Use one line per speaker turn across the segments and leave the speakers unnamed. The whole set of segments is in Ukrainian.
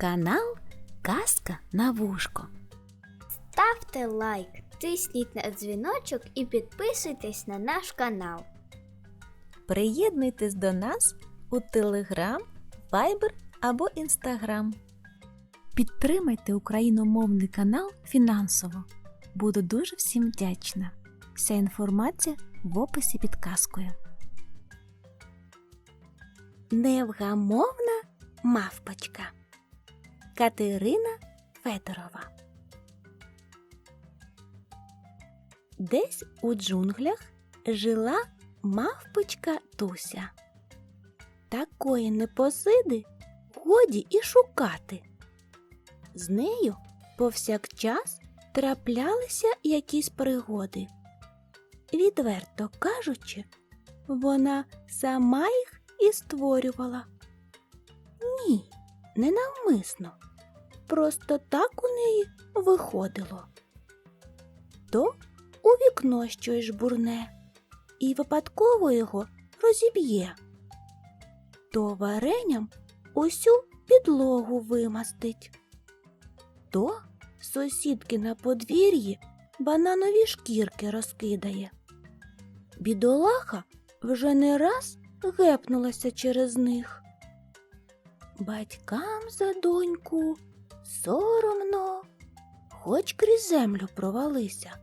Канал Казка на вушко.
Ставте лайк, тисніть на дзвіночок і підписуйтесь на наш канал.
Приєднуйтесь до нас у Телеграм, Viber або Інстаграм. Підтримайте україномовний канал фінансово. Буду дуже всім вдячна. Вся інформація в описі під казкою. Невгамовна мавпочка Катерина Федорова. Десь у джунглях жила мавпочка Туся. Такої непосиди годі і шукати. З нею повсякчас траплялися якісь пригоди. Відверто кажучи, вона сама їх і створювала. Ні, не навмисно. Просто так у неї виходило. То у вікно щось жбурне і випадково його розіб'є. То варенням усю підлогу вимастить. То сусідки на подвір'ї бананові шкірки розкидає. Бідолаха вже не раз гепнулася через них. Батькам за доньку соромно, хоч крізь землю провалися.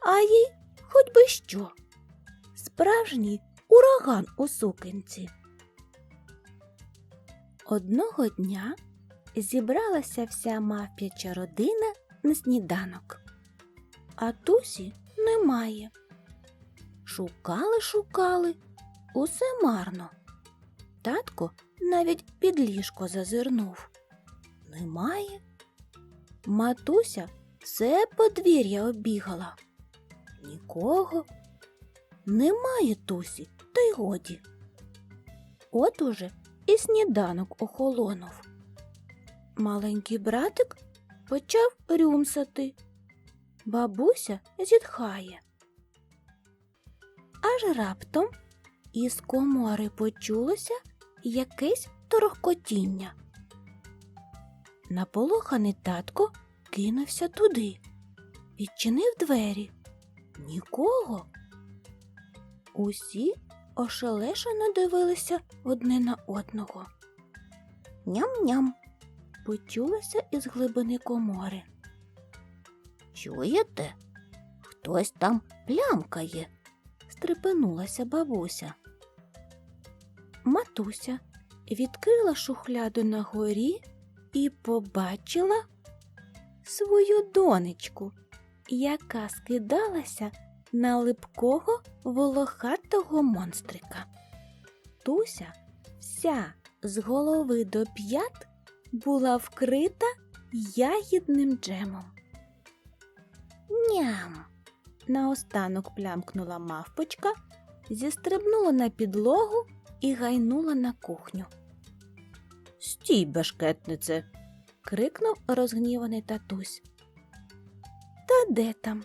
А їй хоч би що. Справжній ураган у сукенці. Одного дня зібралася вся мавп'яча родина на сніданок, а Тусі немає. Шукали, шукали, усе марно. Татко навіть під ліжко зазирнув. Немає. Матуся все подвір'я обігала. Нікого. Немає Тусі, та й годі. От уже і сніданок охолонув. Маленький братик почав рюмсати. Бабуся зітхає. Аж раптом із комори почулося якесь торохкотіння. Наполоханий татко кинувся туди, відчинив двері. Нікого. Усі ошелешено дивилися одне на одного. Ням-ням. Почулося із глибини комори. Чуєте? Хтось там плямкає, стрепенулася бабуся. Матуся відкрила шухляду на горі і побачила свою донечку, яка скидалася на липкого волохатого монстрика. Туся вся з голови до п'ят була вкрита ягідним джемом. Ням. Наостанок плямкнула мавпочка, зістрибнула на підлогу і гайнула на кухню. Стій, бешкетнице. крикнув розгніваний татусь. Та де там?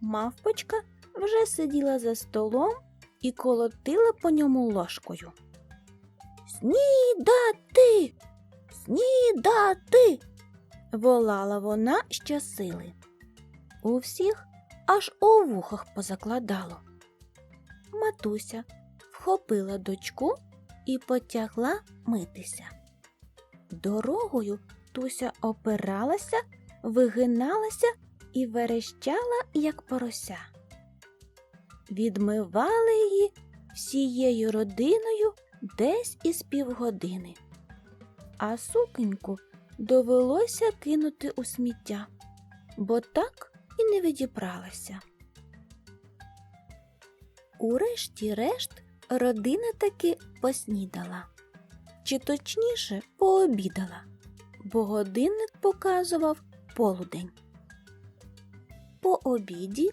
Мавпочка вже сиділа за столом і колотила по ньому ложкою. Снідати! Снідати! волала вона щосили. У всіх аж у вухах позакладало. Матуся вхопила дочку і потягла митися. Дорогою Туся опиралася, вигиналася і верещала, як порося. Відмивали її всією родиною десь із півгодини, а сукеньку довелося кинути у сміття, бо так і не відібралася. Урешті-решт родина таки поснідала, чи точніше пообідала, бо годинник показував полудень. По обіді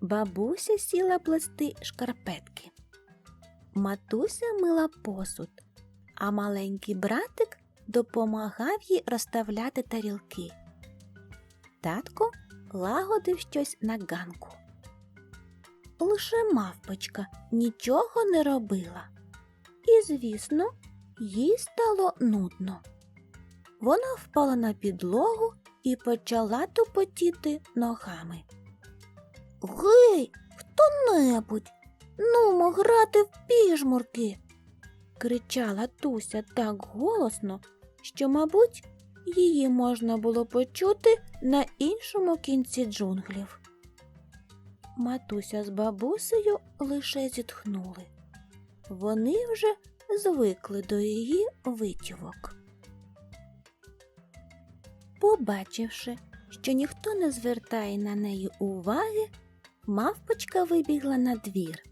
бабуся сіла плести шкарпетки. Матуся мила посуд, а маленький братик допомагав їй розставляти тарілки. Татко лагодив щось на ганку. Лише мавпочка нічого не робила. І, звісно, їй стало нудно. вона впала на підлогу і почала тупотіти ногами. Гей, хто-небудь, нумо грати в піжмурки. кричала Туся так голосно, що, мабуть, її можна було почути на іншому кінці джунглів. Матуся з бабусею лише зітхнули. Вони вже звикли до її витівок. Побачивши, що ніхто не звертає на неї уваги, мавпочка вибігла на двір,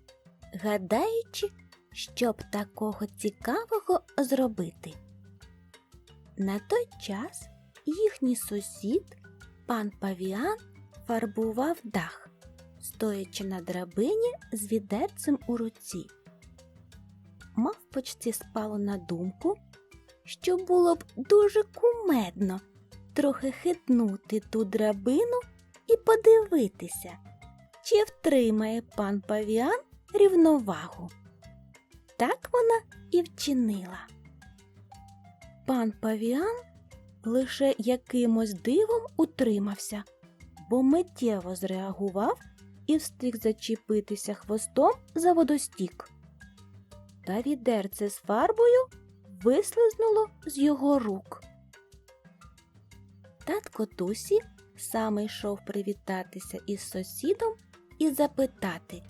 гадаючи, що б такого цікавого зробити. На той час їхній сусід, пан Павіан, фарбував дах, стоячи на драбині з відерцем у руці. Мавпочці спало на думку, що було б дуже кумедно трохи хитнути ту драбину і подивитися, чи втримає пан Павіан рівновагу. Так вона і вчинила. Пан Павіан лише якимось дивом утримався, бо миттєво зреагував і встиг зачепитися хвостом за водостік. Та відерце з фарбою вислизнуло з його рук. Татко Тусі саме йшов привітатися із сусідом і запитати,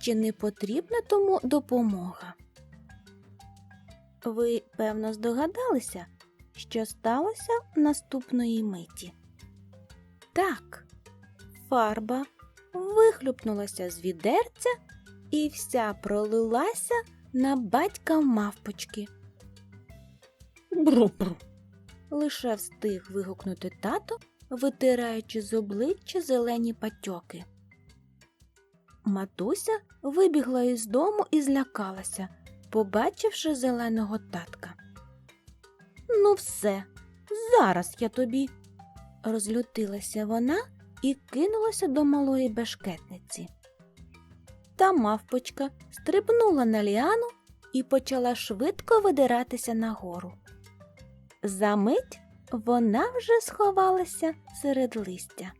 чи не потрібна тому допомога. Ви, певно, здогадалися, що сталося наступної миті. Так, фарба вихлюпнулася з відерця і вся пролилася на батька мавпочки. Бру-бру. Лише встиг вигукнути тато, витираючи з обличчя зелені патьоки. Матуся вибігла із дому і злякалася, побачивши зеленого татка. Ну, все, зараз я тобі. розлютилася вона і кинулася до малої бешкетниці. Та мавпочка стрибнула на ліану і почала швидко видиратися нагору. Замить вона вже сховалася серед листя.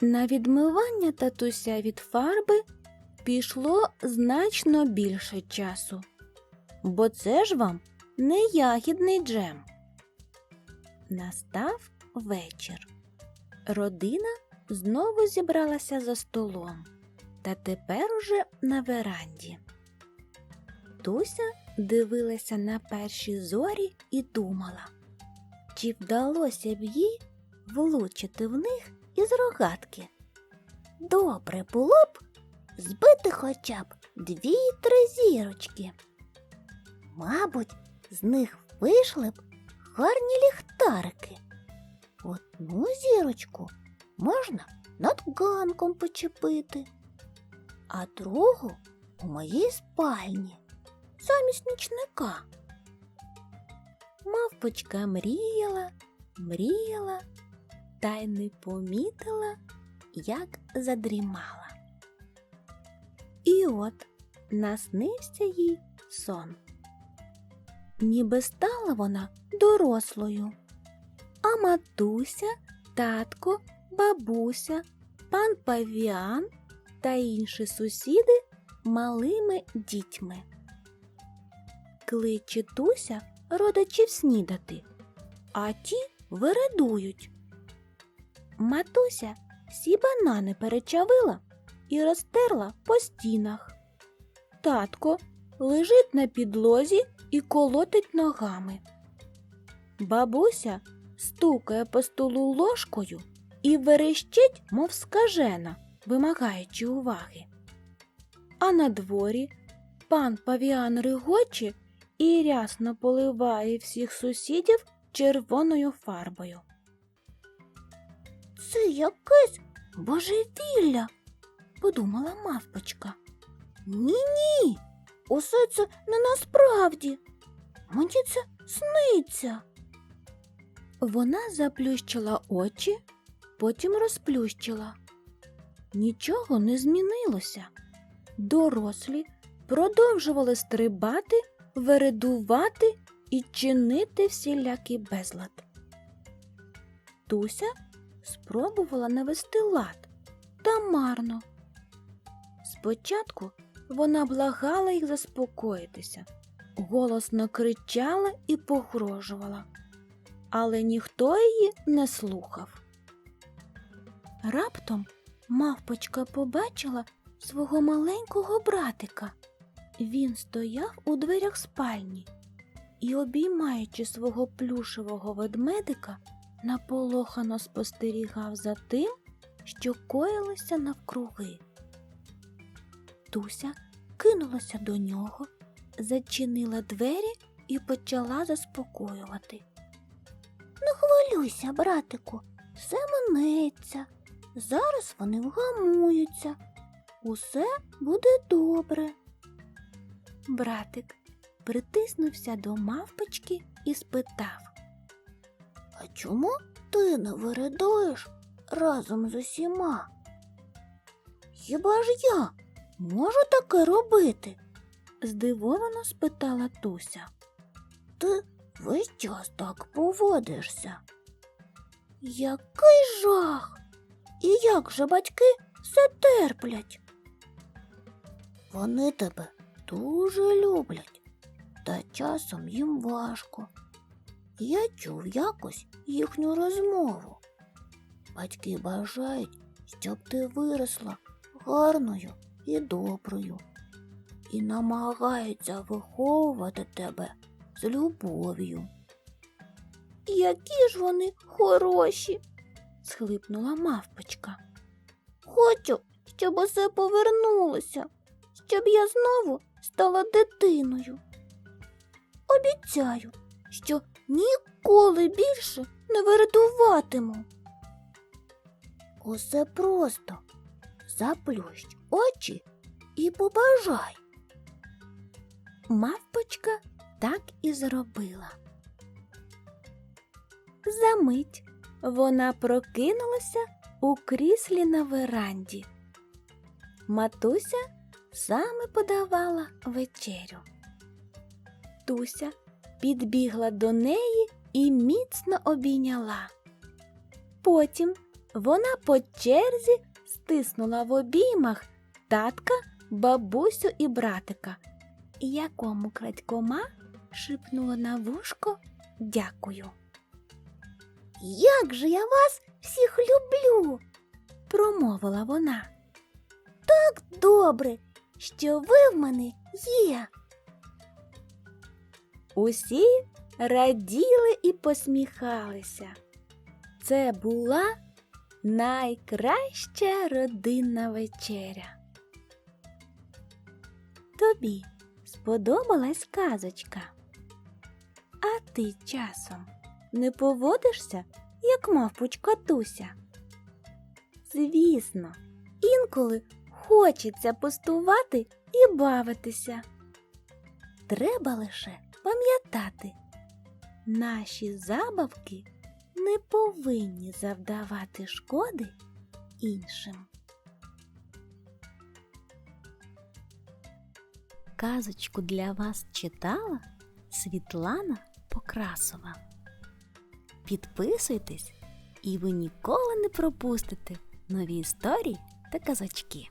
На відмивання татуся від фарби пішло значно більше часу, бо це ж вам не ягідний джем. Настав вечір. Родина знову зібралася за столом, та тепер уже на веранді. Туся дивилася на перші зорі і думала, чи вдалося б їй влучити в них із рогатки. Добре було б збити хоча б дві-три зірочки. Мабуть, з них вийшли б гарні ліхтарики. Одну зірочку можна над ганком почепити, а другу у моїй спальні замість нічника. Мавпочка мріяла, мріяла та й не помітила, як задрімала. І от наснився їй сон. Ніби стала вона дорослою, а матуся, татко, бабуся, пан павіан та інші сусіди малими дітьми. Кличе Туся родичів снідати, а ті вирадують. Матуся всі банани перечавила і розтерла по стінах. Татко лежить на підлозі і колотить ногами. Бабуся стукає по столу ложкою і верещить, мов скажена, вимагаючи уваги. А на дворі пан павіан ригоче і рясно поливає всіх сусідів червоною фарбою. Це якесь божевілля, подумала мавпочка. Ні, ні, усе це не насправді. Мені це сниться. Вона заплющила очі, потім розплющила. Нічого не змінилося. Дорослі продовжували стрибати, вередувати і чинити всілякий безлад. Туся спробувала навести лад та марно. Спочатку вона благала їх заспокоїтися, голосно кричала і погрожувала, але ніхто її не слухав. Раптом мавпочка побачила свого маленького братика. Він стояв у дверях спальні і, обіймаючи свого плюшевого ведмедика, наполохано спостерігав за тим, що коїлося навкруги. Туся кинулася до нього, зачинила двері і почала заспокоювати. Не хвилюйся, братику, все минеться. Зараз вони вгамуються. Усе буде добре. Братик притиснувся до мавпочки і спитав. А чому ти не виридуєш разом з усіма? Хіба ж я можу таке робити? здивовано спитала Туся. Ти весь час так поводишся. Який жах! Як же батьки все терплять? Вони тебе дуже люблять, та часом їм важко. Я чув якось їхню розмову. Батьки бажають, щоб ти виросла гарною і доброю, і намагаються виховувати тебе з любов'ю. Які ж вони хороші, схлипнула мавпочка. Хочу, щоб усе повернулося, щоб я знову стала дитиною. Обіцяю, що ніколи більше не виридуватиму. Усе просто заплющ очі і побажай. Мавпочка так і зробила. Замить вона прокинулася у кріслі на веранді. Матуся саме подавала вечерю. Туся підбігла до неї і міцно обійняла. Потім вона по черзі стиснула в обіймах татка, бабусю і братика, якому крадькома шипнула на вушко дякую. Як же я вас всіх люблю, промовила вона. Так добре, що ви в мене є. Усі раділи і посміхалися. Це була найкраща родинна вечеря. Тобі сподобалась казочка. А ти часом не поводишся, як мавпочка Туся? Звісно, інколи хочеться пустувати і бавитися. Треба лише пам'ятати, наші забавки не повинні завдавати шкоди іншим. Казочку для вас читала Світлана Покрасова. Підписуйтесь, і ви ніколи не пропустите нові історії та казочки.